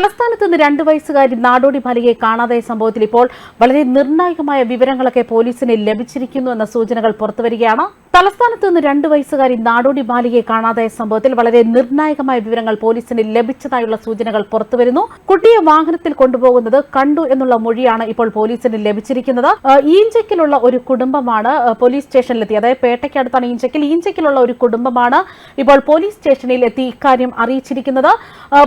തലസ്ഥാനത്ത് നിന്ന് രണ്ടു വയസ്സുകാരി നാടോടി ബാലികയെ കാണാതായ സംഭവത്തിൽ ഇപ്പോൾ വളരെ നിർണായകമായ വിവരങ്ങളൊക്കെ പോലീസിന് ലഭിച്ചിരിക്കുന്നു എന്ന സൂചനകൾ പുറത്തുവരികയാണ് തലസ്ഥാനത്ത് നിന്ന് രണ്ടു വയസ്സുകാരി നാടോടി ബാലികയെ കാണാതായ സംഭവത്തിൽ വളരെ നിർണായകമായ വിവരങ്ങൾ പോലീസിന് ലഭിച്ചതായുള്ള സൂചനകൾ പുറത്തുവരുന്നു കുട്ടിയെ വാഹനത്തിൽ കൊണ്ടുപോകുന്നത് കണ്ടു എന്നുള്ള മൊഴിയാണ് ഇപ്പോൾ പോലീസിന് ലഭിച്ചിരിക്കുന്നത്. ഈഞ്ചക്കിലുള്ള ഒരു കുടുംബമാണ് പോലീസ് സ്റ്റേഷനിലെത്തി. അതായത് പേട്ടയ്ക്കടുത്താണ് ഈഞ്ചക്കിൽ ഈഞ്ചക്കിലുള്ള ഒരു കുടുംബമാണ് ഇപ്പോൾ പോലീസ് സ്റ്റേഷനിൽ എത്തി ഇക്കാര്യം അറിയിച്ചിരിക്കുന്നത്.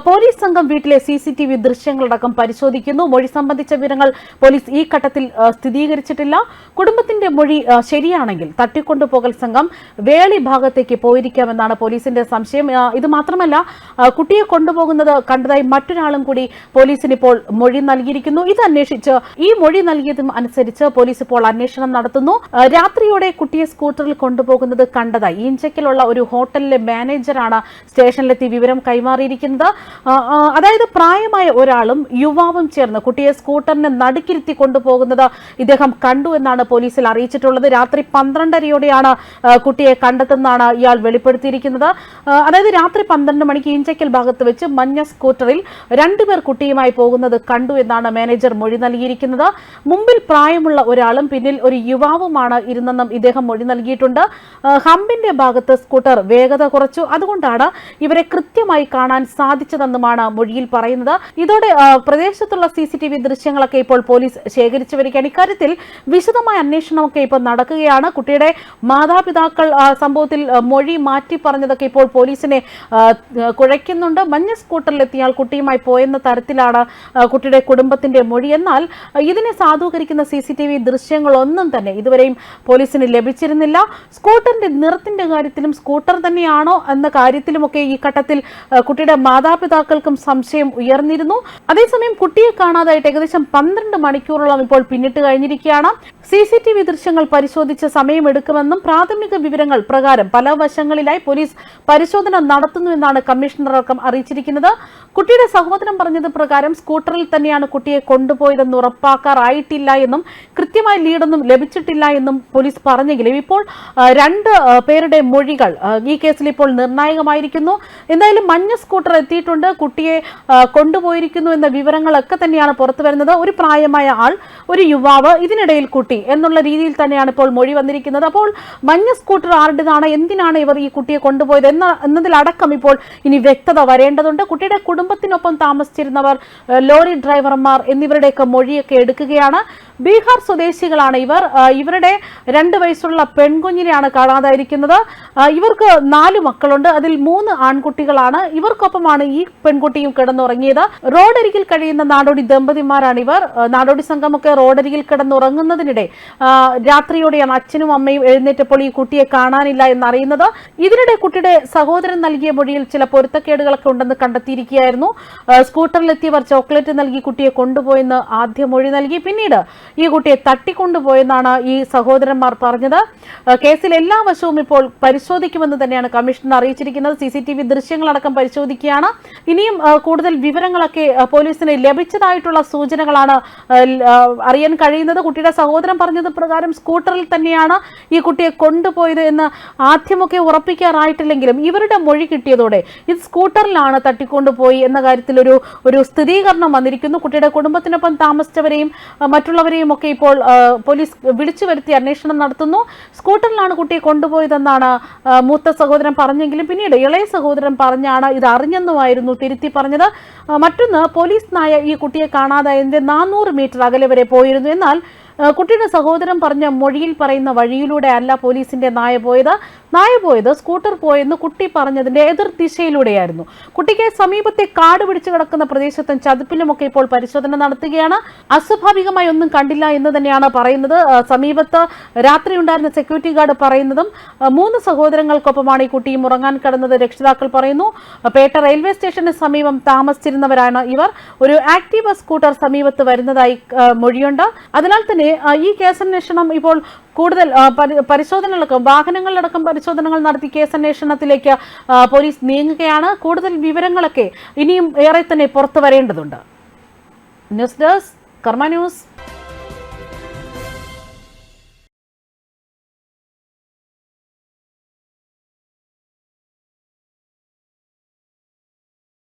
പോലീസ് സംഘം വീട്ടിലെ സി സി ടി വി ദൃശ്യങ്ങളടക്കം പരിശോധിക്കുന്നു. മൊഴി സംബന്ധിച്ച വിവരങ്ങൾ പോലീസ് ഈ ഘട്ടത്തിൽ സ്ഥിരീകരിച്ചിട്ടില്ല. കുടുംബത്തിന്റെ മൊഴി ശരിയാണെങ്കിൽ തട്ടിക്കൊണ്ടുപോകൽ സംഘം വേളി ഭാഗത്തേക്ക് പോയിരിക്കാമെന്നാണ് പോലീസിന്റെ സംശയം. ഇത് മാത്രമല്ല കുട്ടിയെ കൊണ്ടുപോകുന്നത് കണ്ടതായി മറ്റൊരാളും കൂടി പോലീസിന് ഇപ്പോൾ മൊഴി നൽകിയിരിക്കുന്നു. ഇത് അന്വേഷിച്ച് ഈ മൊഴി നൽകിയതും അനുസരിച്ച് പോലീസ് ഇപ്പോൾ അന്വേഷണം നടത്തുന്നു. രാത്രിയോടെ കുട്ടിയെ സ്കൂട്ടറിൽ കൊണ്ടുപോകുന്നത് കണ്ടതായി. ഈഞ്ചക്കിലുള്ള ഒരു ഹോട്ടലിലെ മാനേജറാണ് സ്റ്റേഷനിലെത്തി വിവരം കൈമാറിയിരിക്കുന്നത്. അതായത് പ്രായമായ ഒരാളും യുവാവും ചേർന്ന് കുട്ടിയെ സ്കൂട്ടറിന് നടുക്കിരുത്തി കൊണ്ടുപോകുന്നത് ഇദ്ദേഹം കണ്ടു എന്നാണ് പോലീസിൽ അറിയിച്ചിട്ടുള്ളത്. രാത്രി പന്ത്രണ്ടരയോടെയാണ് കുട്ടിയെ കണ്ടെത്തുന്നതാണ് ഇയാൾ വെളിപ്പെടുത്തിയിരിക്കുന്നത്. അതായത് രാത്രി പന്ത്രണ്ട് മണിക്ക് ഇഞ്ചക്കൽ ഭാഗത്ത് വെച്ച് മഞ്ഞ സ്കൂട്ടറിൽ രണ്ടുപേർ കുട്ടിയുമായി പോകുന്നത് കണ്ടു എന്നാണ് മാനേജർ മൊഴി നൽകിയിരിക്കുന്നത്. മുമ്പിൽ പ്രായമുള്ള ഒരാളും പിന്നിൽ ഒരു യുവാവുമാണ് ഇരുന്നെന്നും ഇദ്ദേഹം മൊഴി നൽകിയിട്ടുണ്ട്. ഹമ്പിന്റെ ഭാഗത്ത് സ്കൂട്ടർ വേഗത കുറച്ചു. അതുകൊണ്ടാണ് ഇവരെ കൃത്യമായി കാണാൻ സാധിച്ചതെന്നുമാണ് മൊഴിയിൽ പറയുന്നത്. ഇതോടെ പ്രദേശത്തുള്ള സി സി ടി വി ദൃശ്യങ്ങളൊക്കെ ഇപ്പോൾ പോലീസ് ശേഖരിച്ചു വരികയാണ്. ഇക്കാര്യത്തിൽ വിശദമായ അന്വേഷണമൊക്കെ ഇപ്പോൾ നടക്കുകയാണ്. കുട്ടിയുടെ മാതാപിതാക്കൾ സംഭവത്തിൽ മൊഴി മാറ്റി പറഞ്ഞതൊക്കെ ഇപ്പോൾ പോലീസിനെ കുഴയ്ക്കുന്നുണ്ട്. മഞ്ഞ സ്കൂട്ടറിലെത്തിയാൽ കുട്ടിയുമായി പോയെന്ന തരത്തിലാണ് കുട്ടിയുടെ കുടുംബത്തിന്റെ മൊഴി. എന്നാൽ ഇതിനെ സാധൂകരിക്കുന്ന സി സി ടി വി ദൃശ്യങ്ങളൊന്നും തന്നെ ഇതുവരെയും പോലീസിന് ലഭിച്ചിരുന്നില്ല. സ്കൂട്ടറിന്റെ നിറത്തിന്റെ കാര്യത്തിലും സ്കൂട്ടർ തന്നെയാണോ എന്ന കാര്യത്തിലുമൊക്കെ ഈ ഘട്ടത്തിൽ കുട്ടിയുടെ മാതാപിതാക്കൾക്കും സംശയം ഉയർന്നിരുന്നു. അതേസമയം കുട്ടിയെ കാണാതായിട്ട് ഏകദേശം പന്ത്രണ്ട് മണിക്കൂറോളം ഇപ്പോൾ പിന്നിട്ട് കഴിഞ്ഞിരിക്കുകയാണ്. സി സി ടി വി ദൃശ്യങ്ങൾ പരിശോധിച്ച് സമയമെടുക്കുമെന്നും പ്രാഥമിക വിവരങ്ങൾ പ്രകാരം പല വശങ്ങളിലായി പോലീസ് പരിശോധന നടത്തുന്നുവെന്നാണ് കമ്മീഷണർ അടക്കം അറിയിച്ചിരിക്കുന്നത്. കുട്ടിയുടെ സഹോദരൻ പറഞ്ഞത് പ്രകാരം സ്കൂട്ടറിൽ തന്നെയാണ് കുട്ടിയെ കൊണ്ടുപോയതെന്ന് ഉറപ്പാക്കാറായിട്ടില്ല എന്നും കൃത്യമായ ലീഡൊന്നും ലഭിച്ചിട്ടില്ല എന്നും പോലീസ് പറഞ്ഞെങ്കിലും ഇപ്പോൾ രണ്ട് പേരുടെ മൊഴികൾ ഈ കേസിൽ ഇപ്പോൾ നിർണായകമായിരിക്കുന്നു. എന്തായാലും മഞ്ഞ സ്കൂട്ടർ എത്തിയിട്ടുണ്ട്. കുട്ടിയെ കൊണ്ടുപോയിരിക്കുന്നു എന്ന വിവരങ്ങളൊക്കെ തന്നെയാണ് പുറത്തു വരുന്നത് ഒരു പ്രായമായ ആൾ ഒരു യുവാവ് ഇതിനിടയിൽ കുട്ടി എന്നുള്ള രീതിയിൽ തന്നെയാണ് ഇപ്പോൾ മൊഴി വന്നിരിക്കുന്നത്. അപ്പോൾ മഞ്ഞ സ്കൂട്ടർ ആരുടേതാണ്? എന്തിനാണ് ഇവർ ഈ കുട്ടിയെ കൊണ്ടുപോയത്? എന്ന എന്നതിലടക്കം ഇപ്പോൾ ഇനി വ്യക്തത വരേണ്ടതുണ്ട്. കുട്ടിയുടെ കുടുംബത്തിനൊപ്പം താമസിച്ചിരുന്നവർ ലോറി ഡ്രൈവർമാർ എന്നിവരുടെയൊക്കെ മൊഴിയൊക്കെ എടുക്കുകയാണ്. ബീഹാർ സ്വദേശികളാണ് ഇവർ. ഇവരുടെ രണ്ട് വയസ്സുള്ള പെൺകുഞ്ഞിനെയാണ് കാണാതായിരിക്കുന്നത്. ഇവർക്ക് നാല് മക്കളുണ്ട്. അതിൽ മൂന്ന് ആൺകുട്ടികളാണ്. ഇവർക്കൊപ്പമാണ് ഈ പെൺകുട്ടിയും കിടന്നുറങ്ങിയത്. റോഡരികിൽ കഴിയുന്ന നാടോടി ദമ്പതിമാരാണ് ഇവർ. നാടോടി സംഘമൊക്കെ റോഡരികിൽ കിടന്നുറങ്ങുന്നതിനിടെ രാത്രിയോടെയാണ് അച്ഛനും അമ്മയും എഴുന്നേറ്റപ്പോൾ ഈ കുട്ടിയെ കാണാനില്ല എന്നറിയുന്നത്. ഇതിനിടെ കുട്ടിയുടെ സഹോദരൻ നൽകിയ മൊഴിയിൽ ചില പൊരുത്തക്കേടുകളൊക്കെ ഉണ്ടെന്ന് കണ്ടെത്തിയിരിക്കുകയായിരുന്നു. സ്കൂട്ടറിലെത്തിയവർ ചോക്ലേറ്റ് നൽകി കുട്ടിയെ കൊണ്ടുപോയെന്ന് ആദ്യ മൊഴി നൽകി. പിന്നീട് ഈ കുട്ടിയെ തട്ടിക്കൊണ്ടുപോയെന്നാണ് ഈ സഹോദരന്മാർ പറഞ്ഞത്. കേസിൽ എല്ലാ വശവും ഇപ്പോൾ പരിശോധിക്കുമെന്ന് തന്നെയാണ് കമ്മീഷൻ അറിയിച്ചിരിക്കുന്നത്. സി സി ടി വി ദൃശ്യങ്ങളടക്കം പരിശോധിക്കുകയാണ്. ഇനിയും കൂടുതൽ വിവരങ്ങളൊക്കെ പോലീസിന് ലഭിച്ചതായിട്ടുള്ള സൂചനകളാണ് അറിയാൻ കഴിയുന്നത്. കുട്ടിയുടെ സഹോദരൻ പറഞ്ഞത് പ്രകാരം സ്കൂട്ടറിൽ തന്നെയാണ് ഈ കുട്ടിയെ കൊണ്ടുപോയത് എന്ന് ആദ്യമൊക്കെ ഉറപ്പിക്കാറായിട്ടില്ലെങ്കിലും ഇവരുടെ മൊഴി കിട്ടിയതോടെ ഇത് സ്കൂട്ടറിലാണ് തട്ടിക്കൊണ്ടുപോയി എന്ന കാര്യത്തിൽ ഒരു ഒരു സ്ഥിരീകരണം വന്നിരിക്കുന്നു. കുട്ടിയുടെ കുടുംബത്തിനൊപ്പം താമസിച്ചവരെയും ആ, മറ്റുള്ളവരെയും ഒക്കെ ഇപ്പോൾ പോലീസ് വിളിച്ചു വരുത്തി അന്വേഷണം നടത്തുന്നു. സ്കൂട്ടറിലാണ് കുട്ടിയെ കൊണ്ടുപോയതെന്നാണ് മൂത്ത സഹോദരൻ പറഞ്ഞെങ്കിലും പിന്നീട് ഇളയ സഹോദരൻ പറഞ്ഞാണ് ഇത് അറിഞ്ഞെന്നുമായിരുന്നു തിരുത്തി പറഞ്ഞത്. മറ്റൊന്ന് പോലീസ് നായ ഈ കുട്ടിയെ കാണാതായതിന്റെ നാനൂറ് മീറ്റർ അകലെ വരെ പോയിരുന്നു. എന്നാൽ കുട്ടിയുടെ സഹോദരൻ പറഞ്ഞ മൊഴിയിൽ പറയുന്ന വഴിയിലൂടെ അല്ല പോലീസിന്റെ നായ പോയത്. നായ പോയത് സ്കൂട്ടർ പോയെന്ന് കുട്ടി പറഞ്ഞതിന്റെ എതിർ ദിശയിലൂടെയായിരുന്നു. കുട്ടിക്ക് സമീപത്തെ കാട് പിടിച്ചു കിടക്കുന്ന പ്രദേശത്തും ചതുപ്പിലുമൊക്കെ ഇപ്പോൾ പരിശോധന നടത്തുകയാണ്. അസ്വാഭാവികമായി ഒന്നും കണ്ടില്ല എന്ന് തന്നെയാണ് പറയുന്നത്. സമീപത്ത് രാത്രി ഉണ്ടായിരുന്ന സെക്യൂരിറ്റി ഗാർഡ് പറയുന്നതും മൂന്ന് സഹോദരങ്ങൾക്കൊപ്പമാണ് ഈ കുട്ടിയും ഉറങ്ങാൻ കിടന്നത് രക്ഷിതാക്കൾ പറയുന്നു. പേട്ട റെയിൽവേ സ്റ്റേഷന് സമീപം താമസിച്ചിരുന്നവരാണ് ഇവർ. ഒരു ആക്റ്റീവ സ്കൂട്ടർ സമീപത്ത് വരുന്നതായി മൊഴിയുണ്ട്. അതിനാൽ തന്നെ ഈ കേസന്വേഷണം ഇപ്പോൾ കൂടുതൽ പരിശോധനകൾക്ക് വാഹനങ്ങളിലടക്കം പരിശോധനകൾ നടത്തി കേസ് അന്വേഷണത്തിലേക്ക് പോലീസ് നീങ്ങുകയാണ്. കൂടുതൽ വിവരങ്ങളൊക്കെ ഇനിയും ഏറെ തന്നെ പുറത്തു വരേണ്ടതുണ്ട് ന്യൂസ് ഡെസ്ക് കർമ്മ ന്യൂസ്.